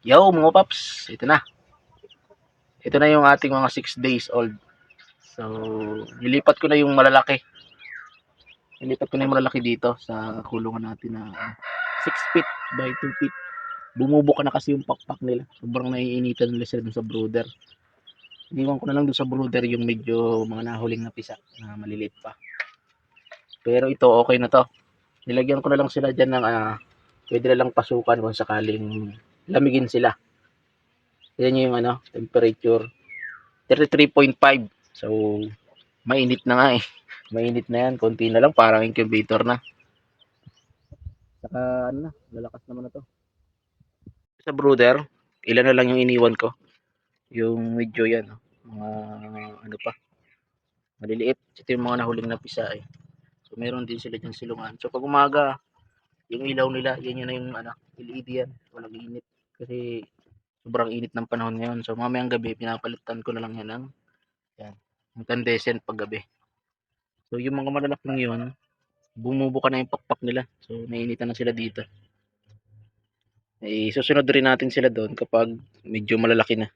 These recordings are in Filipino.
Yo mga paps, ito na. Ito na yung ating mga 6 days old. So, nilipat ko na yung malalaki. Nilipat ko na yung malalaki dito sa kulungan natin na 6 feet by 2 feet. Bumubo ka na kasi yung pakpak nila. Sobrang naiinitan nila sila dun sa brooder. Iniwan ko na lang dun sa brooder yung medyo mga nahuling na pisa na maliliit pa. Pero ito okay na to. Nilagyan ko na lang sila dyan ng ah, pwede na lang pasukan kung sakaling lamigin sila. Yan yung ano, temperature. 33.5. So, mainit na nga eh. Mainit na yan. Konti na lang. Parang incubator na. Saka ano na, lalakas naman na to. Sa brooder, ilan na lang yung iniwan ko. Yung medyo yan. oh. Mga ano pa. Maliliit. Ito yung mga nahuling na pisa eh. So, meron din sila dyan silungan. So, pag umaga, yung ilaw nila, yan yun na yung ano, LED yan. Walang init. Kasi sobrang init ng panahon ngayon. So mamayang gabi, pinapalitan ko na lang yan ng yan, incandescent pag gabi. So yung mga malalaking yun, bumubo ka na yung pakpak nila. So nainitan na sila dito. Eh, susunod rin natin sila doon kapag medyo malalaki na.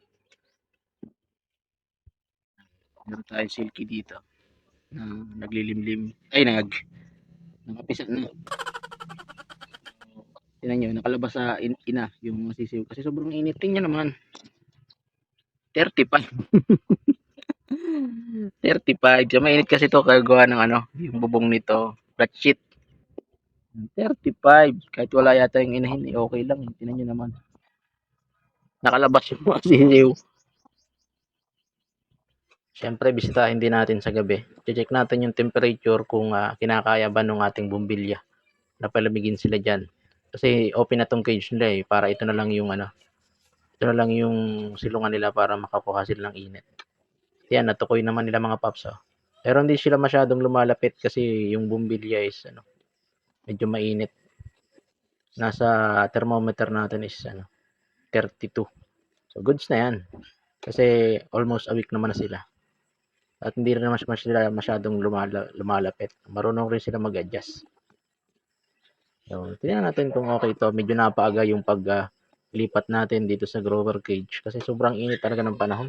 Meron tayong silky dito na naglilimlim. Ay, nag nakapisa na. Tingnan nyo, nakalabas sa in- ina yung mga sisiw. Kasi sobrang init. Tingnan naman. 35. 35. So, mainit kasi to kagawa ng ano, yung bubong nito. Flat sheet. 35. Kahit wala yata yung inahin, eh, okay lang. Tingnan nyo naman. Nakalabas yung mga sisiw. Siyempre, bisitahin din natin sa gabi. Check natin yung temperature kung ah, kinakaya ba ng ating bumbilya na palamigin sila dyan. Kasi open na tong cage nila eh, para ito na lang yung ano, ito na lang yung silungan nila para makakuha sila ng init. Yan, natukoy naman nila mga paps oh. Pero hindi sila masyadong lumalapit kasi yung bumbilya is ano, medyo mainit. Nasa thermometer natin is ano, 32. So goods na yan. Kasi almost a week naman na sila. At hindi rin naman sila masyadong lumala, lumalapit. Marunong rin sila mag-adjust. So, tingnan natin kung okay to. Medyo napaaga yung pag ah, lipat natin dito sa grower cage kasi sobrang init talaga ng panahon.